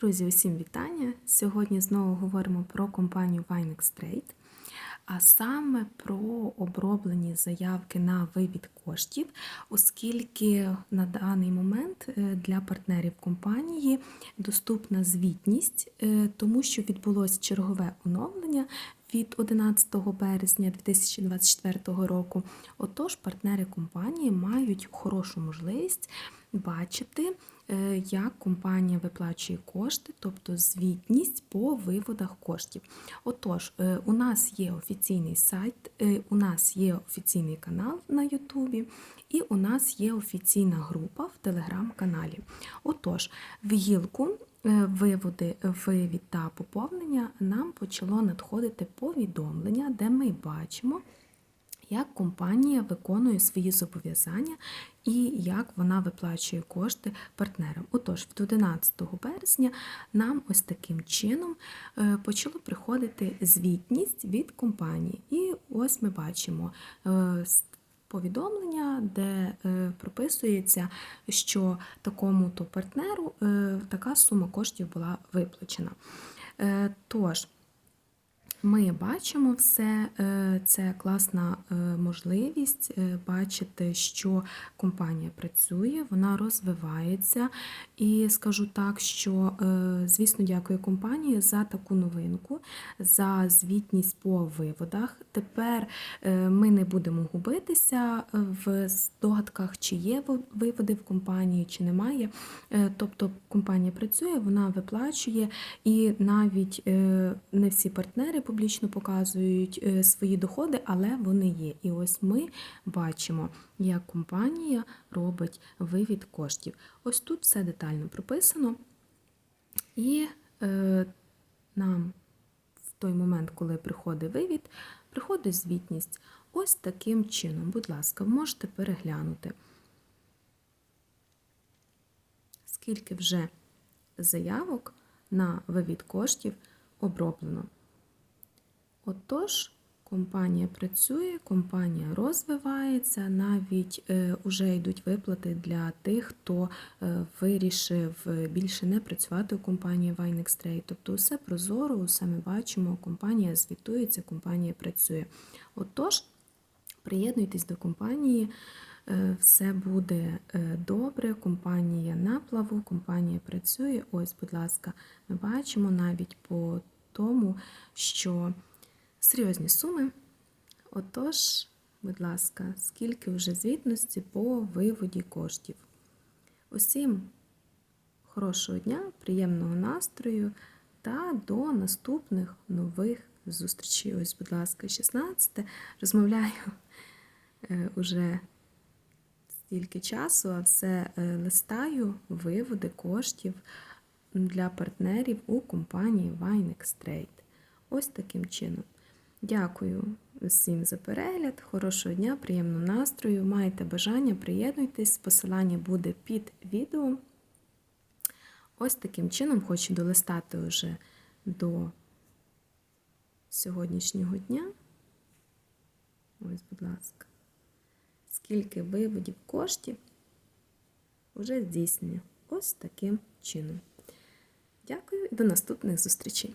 Друзі, усім вітання! Сьогодні знову говоримо про компанію Vinex Trade, а саме про оброблені заявки на вивід коштів, оскільки на даний момент е, для партнерів компанії доступна звітність, е, тому що відбулось чергове оновлення від 11 березня 2024 року. Отож, партнери компанії мають хорошу можливість бачити, е, як компанія виплачує кошти, тобто звітність по виводах коштів. Отож, е, у нас є офіційний сайт, е, у нас є офіційний канал на Ютубі, і у нас є офіційна група в телеграм-каналі. Отож, в гілку. Виводи, вивід та поповнення нам почало надходити повідомлення, де ми бачимо, як компанія виконує свої зобов'язання і як вона виплачує кошти партнерам. Отож, від 11 березня нам ось таким чином е, почало приходити звітність від компанії. І ось ми бачимо. Повідомлення, де е, прописується, що такому-то партнеру е, така сума коштів була виплачена. Е, тож, ми бачимо все, е, це класна е, можливість е, бачити, що компанія працює, вона розвивається. І скажу так, що, звісно, дякую компанії за таку новинку, за звітність по виводах. Тепер ми не будемо губитися в здогадках, чи є виводи в компанії, чи немає. Тобто компанія працює, вона виплачує, і навіть не всі партнери публічно показують е, свої доходи, але вони є. І ось ми бачимо, як компанія робить вивід коштів. Ось тут все детально прописано. І е, нам в той момент, коли приходить вивід, приходить звітність. Ось таким чином, будь ласка, можете переглянути, скільки вже заявок на вивід коштів оброблено. Отож, компанія працює, компанія розвивається, навіть е, вже йдуть виплати для тих, хто е, вирішив е, більше не працювати у компанії Vinex Trade. Тобто все прозоро, усе ми бачимо, компанія звітується, компанія працює. Отож, приєднуйтесь до компанії. Все буде добре, компанія на плаву, компанія працює. Ось, будь ласка, ми бачимо навіть по тому, що серйозні суми. Отож, будь ласка, скільки вже звітності по виводі коштів. Усім хорошого дня, приємного настрою та до наступних нових зустрічей. Ось, будь ласка, 16. Розмовляю е, уже стільки часу, а все е, листаю виводи коштів для партнерів у компанії Vinex Trade. Ось таким чином. Дякую всім за перегляд, хорошого дня, приємного настрою. Маєте бажання, приєднуйтесь, посилання буде під відео. Ось таким чином хочу долистати вже до сьогоднішнього дня. Ось, будь ласка, скільки виводів коштів вже здійснено. Ось таким чином. Дякую і до наступних зустрічей!